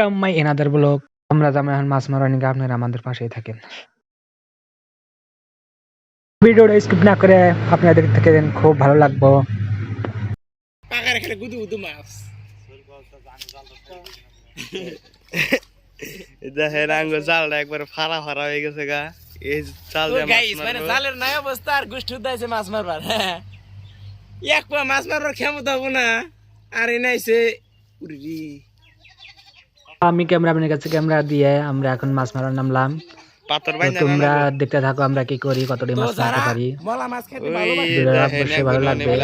Welcome my another blog আমরা এখন মাছ মারা নিকে আপনারা আমাদের পাশেই থাকেন। ভিডিওটা স্কিপ না করে আপনারা দেখতে থাকেন খুব ভালো লাগবো। পাকার এখানে গুদু গুদু মাছ। দেখেন আঙ্গ জালটা একবার ফাড়া ফাড়া হয়ে গেছে গা। এই জাল দিয়ে মাছ গাইস মানে জালের নাই অবস্থা আর গুষ্ঠ উদাইছে মাছ মারবার। হ্যাঁ এক পা মাছ মারবার ক্ষমতা হব না। আর এ নাইছে উরি। আমি ক্যামেরাম্যানের কাছে ক্যামেরা দিয়ে আমরা এখন মাছ মারার নামলাম। তোমরা দেখতে থাকো আমরা কি করি কতটি মাছ মারতে পারি। অবশ্যই ভালো লাগবে।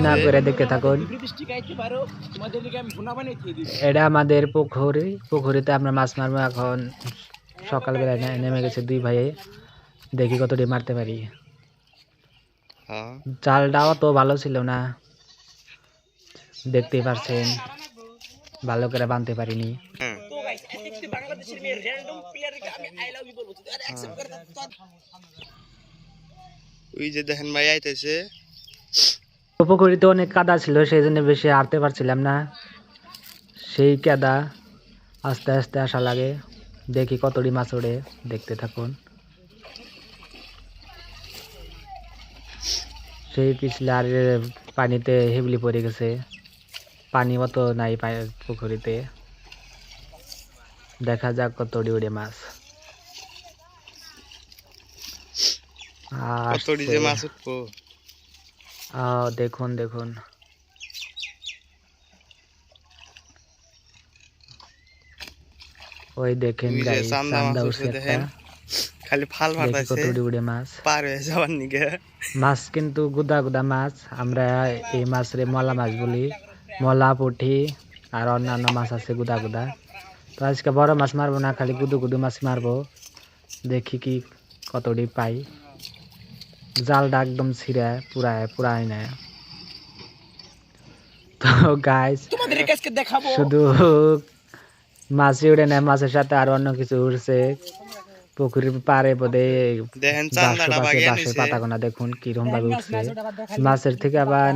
না করে দেখতে থাকুন। বৃষ্টি খাইতে পারো তোমাদের লিগে আমি ভুনা বানিয়ে খেয়ে দিই এটা আমাদের পুকুরি পুকুরিতে আমরা মাছ মারবো এখন। সকালবেলায় নে- নেমে গেছে দুই ভাইয়ে। দেখি কতটি মারতে পারি। হ্যাঁ। জালটাও তো ভালো ছিল না। দেখতেই পারছেন। ভালো করে বানতে পারিনি। তো গাইস একটি বাংলাদেশের মেয়ে র্যান্ডম প্লেয়ারকে আমি আই লাভ ইউ বলব। যদি আর অ্যাকসেপ্ট করে দাও তো ওই যে দেখেন ভাই আইতেছে। তো পুকুরিতে অনেক কাদা ছিল সেই জন্য বেশি হারতে পারছিলাম না। সেই কাদা আস্তে আস্তে আসা লাগে। দেখি কতটি মাছ ওড়ে দেখতে থাকুন। সেই পিছলে আর পানিতে হেবলি পড়ে গেছে। পানি মতো নাই পুকুরিতে দেখা যাক কতটি উড়ে মাছ। মাছ দেখুন দেখুন। ওই দেখেন মাছ। খালি ফাল মাছ। পার হয়ে যাওয়ার নিগে মাছ কিন্তু গুদা গুদা মাছ। আমরা এই মাছরে মলা মাছ বলি মলা পুঁটি আর অন্যান্য মাছ আছে গুদা গুদা। তো আজকে বড় মাছ মারবো না খালি গুদু গুদু মাছ মারবো। দেখি কি কতটি পাই। জালটা একদম ছিঁড়ে পুরায় পুরাই নেয়। তো দেখাবো। শুধু মাছই উড়ে নেয় মাছের সাথে আর অন্য কিছু উড়ছে। পুকুরের পারে বোধে দেখেন বাঁশের নিছে। পাতাগোনা দেখুন কীরকম ভাবে উঠছে মাছের থেকে আবার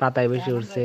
পাতায় বেশি উঠছে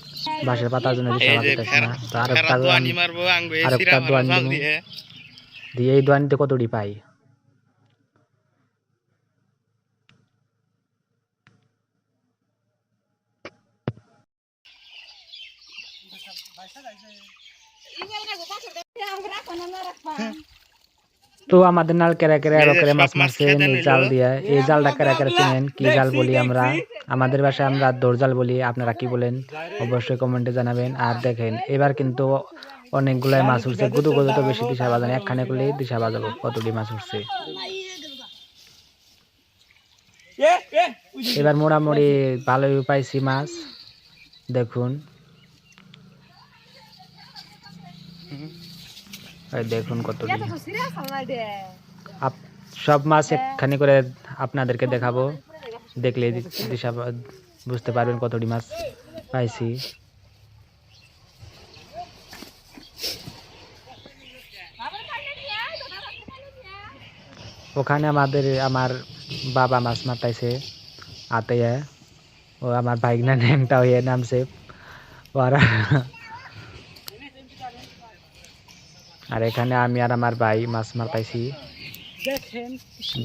বাঁশের পাতার জন্য বেশি এই আবার যে উঠতেছে ফের না। তো আর ফেরা একটা দোয়ানি মারবো আঙ্গো এই আরেকটা সিরা মারা দোয়ানি জাল দিমু। দিয়ে। দিয়ে এই দোয়ানিতে কতটি পাই? তো আমাদের নাল কেরা কেরা এই যে করে মাছ মাছ মারছে জাল দিয়ে। এই জালটা কেরা কেরা চিনেন? কি জাল বলি আমরা? আমাদের ভাষায় আমরা দৌড়জাল বলি আপনারা কি বলেন? অবশ্যই কমেন্টে জানাবেন। আর দেখেন এবার কিন্তু অনেকগুলাই মাছ উঠছে গুদু গুদু তো বেশি দিশা বাজানো একখানে করলে দিশা বাজাবো কতটি মাছ উঠছে এবার মোটামুটি ভালোই পাইছি মাছ। দেখুন। দেখুন কতটি আপ- সব মাছ একখানি করে আপনাদেরকে দেখাবো। দেখলে বুঝতে পারবেন কতটি মাছ পাইছি। ওখানে আমাদের আমার বাবা মাছ মারতাইছে আতে ও আমার বাইক না ন্যাংটা হয়ে নামছে। ওরা আর এখানে আমি আর আমার ভাই মাছ মারতাইছি।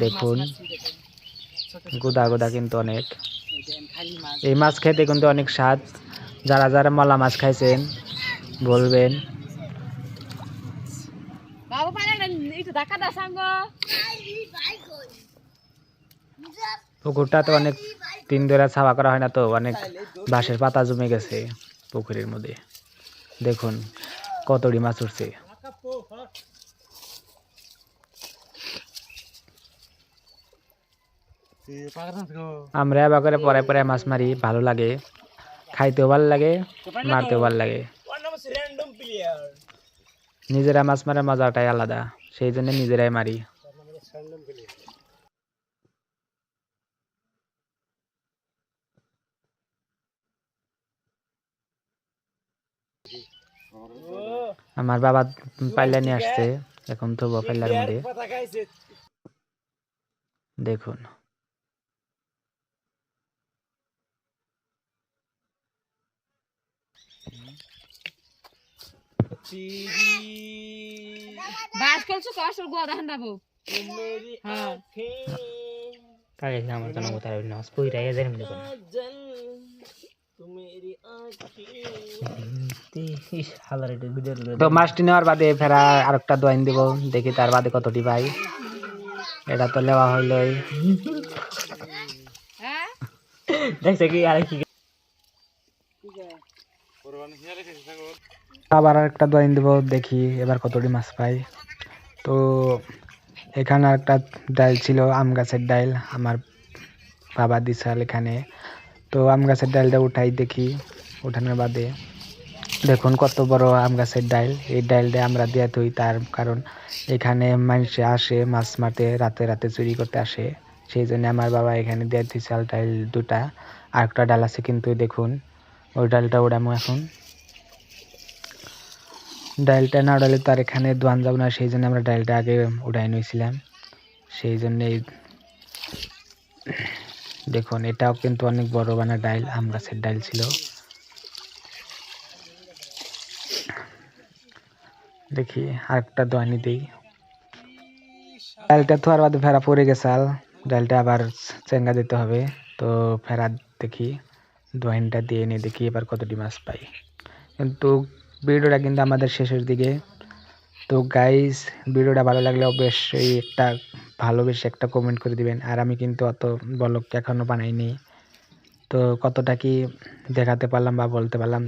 দেখুন গুদা গুদা কিন্তু অনেক। এই মাছ খেতে কিন্তু অনেক স্বাদ। যারা যারা মলা মাছ খাইছেন বলবেন। বাবু পারে না একটু ধাক্কা দাও সাঙ্গ। পুকুরটা তো অনেক দিন ধরে ছাওয়া করা হয় না তো অনেক বাঁশের পাতা জমে গেছে পুকুরের মধ্যে। দেখুন কতড়ি মাছ উঠছে। আমরা এবার পরে পরে মাছ মারি, ভালো লাগে। খাইতেও ভালো লাগে, মারতেও ভালো লাগে। নিজেরা মাছ মারার মজাটাই আলাদা, সেই জন্য নিজেরাই মারি। আমার বাবা পাইলা নিয়ে আসছে, এখন তো পাইলার মধ্যে। দেখুন। চিড়ি। বাস করছ হ্যাঁ। আমার রাইয়া মনে নেওয়ার বাদে ফেরা আরেকটা দোয়াইন দিব দেখি তার বাদে কতটি পাই। এটা তো লেওয়া হইলই। দেখছে কি আর কি। আবার একটা দোয়াইন দিব, দেখি এবার কতটি মাছ পাই। তো এখানে একটা ডাল ছিল, আম গাছের ডাল, আমার বাবা দিশাল এখানে। তো আম গাছের ডালটা উঠাই দেখি, উঠানোর বাদে। দেখুন কত বড় আম গাছের ডাইল এই ডাইলটা আমরা দিয়ে থই তার কারণ এখানে মানুষে আসে, মাছ মারতে, রাতে রাতে চুরি করতে আসে। সেই জন্য আমার বাবা এখানে দিয়ে দিয়েছে ডাল দুটা। আর একটা ডাল আছে কিন্তু দেখুন, ওই ডালটা ওড়ামো এখন। ডালটা না উড়ালে তার এখানে দোয়ান যাব না, সেই জন্য আমরা ডালটা আগে উড়াই নিয়েছিলাম। সেই জন্যে দেখুন, এটাও কিন্তু অনেক বড় বানা ডাইল, আম গাছের ডাইল ছিল। দেখি আরেকটা দোয়ানি দিই। ডালটা তো আর বাদে ফেরা পড়ে গেছে আল। ডালটা আবার চেঙ্গা দিতে হবে, তো ফেরা দেখি, দোয়ানিটা দিয়ে নিয়ে দেখি এবার কতটি মাছ পাই। কিন্তু ভিডিওটা কিন্তু আমাদের শেষের দিকে। তো গাইস ভিডিওটা ভালো লাগলে অবশ্যই একটা ভালোবেসে একটা কমেন্ট করে দিবেন। আর আমি কিন্তু অত বলক এখনও বানাইনি। তো কতটা কি দেখাতে পারলাম বা বলতে পারলাম,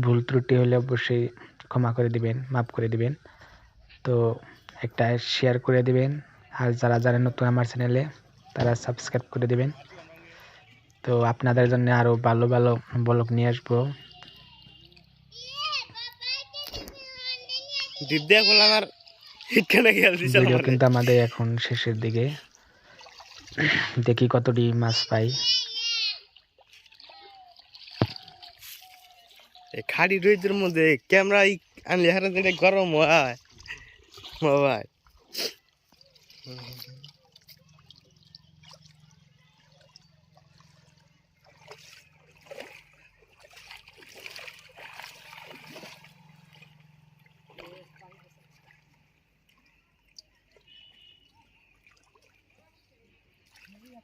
ভুল ত্রুটি হলে অবশ্যই ক্ষমা করে দিবেন, মাফ করে দিবেন। তো একটা শেয়ার করে দিবেন। আর যারা যারা নতুন আমার চ্যানেলে তারা সাবস্ক্রাইব করে দিবেন। তো আপনাদের জন্য আরও ভালো ভালো ব্লগ নিয়ে আসব। দিয়া করলাম আর এখানে খেয়াল দিচ্ছে ভিডিও কিন্তু আমাদের এখন শেষের দিকে। দেখি কতটি মাছ পাই। খাড়ি রইদের মধ্যে ক্যামেরা আনলে হারা দিলে গরম হয়।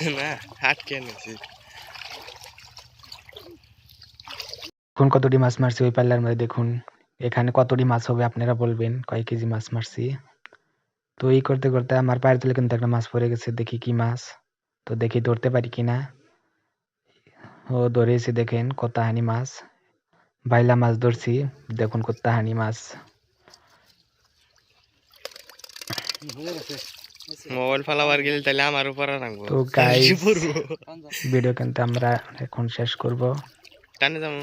না আটকে এনেছি। এখন কতটি মাছ মারছি ওই পাল্লার মধ্যে দেখুন। এখানে কতটি মাছ হবে আপনারা বলবেন কয় কেজি মাছ মারছি। তো এই করতে করতে আমার পায়ের তলে কিন্তু একটা মাছ পড়ে গেছে দেখি কি মাছ। তো দেখি ধরতে পারি কি না। ও ধরেছি দেখেন কতাহানি মাছ। বাইলা মাছ ধরছি দেখুন কতাহানি মাছ। মোবাইল ফালাবার গেলে তাহলে আমার উপর রাখব তো গাইস ভিডিও কিন্তু আমরা এখন শেষ করব। টানে যাব।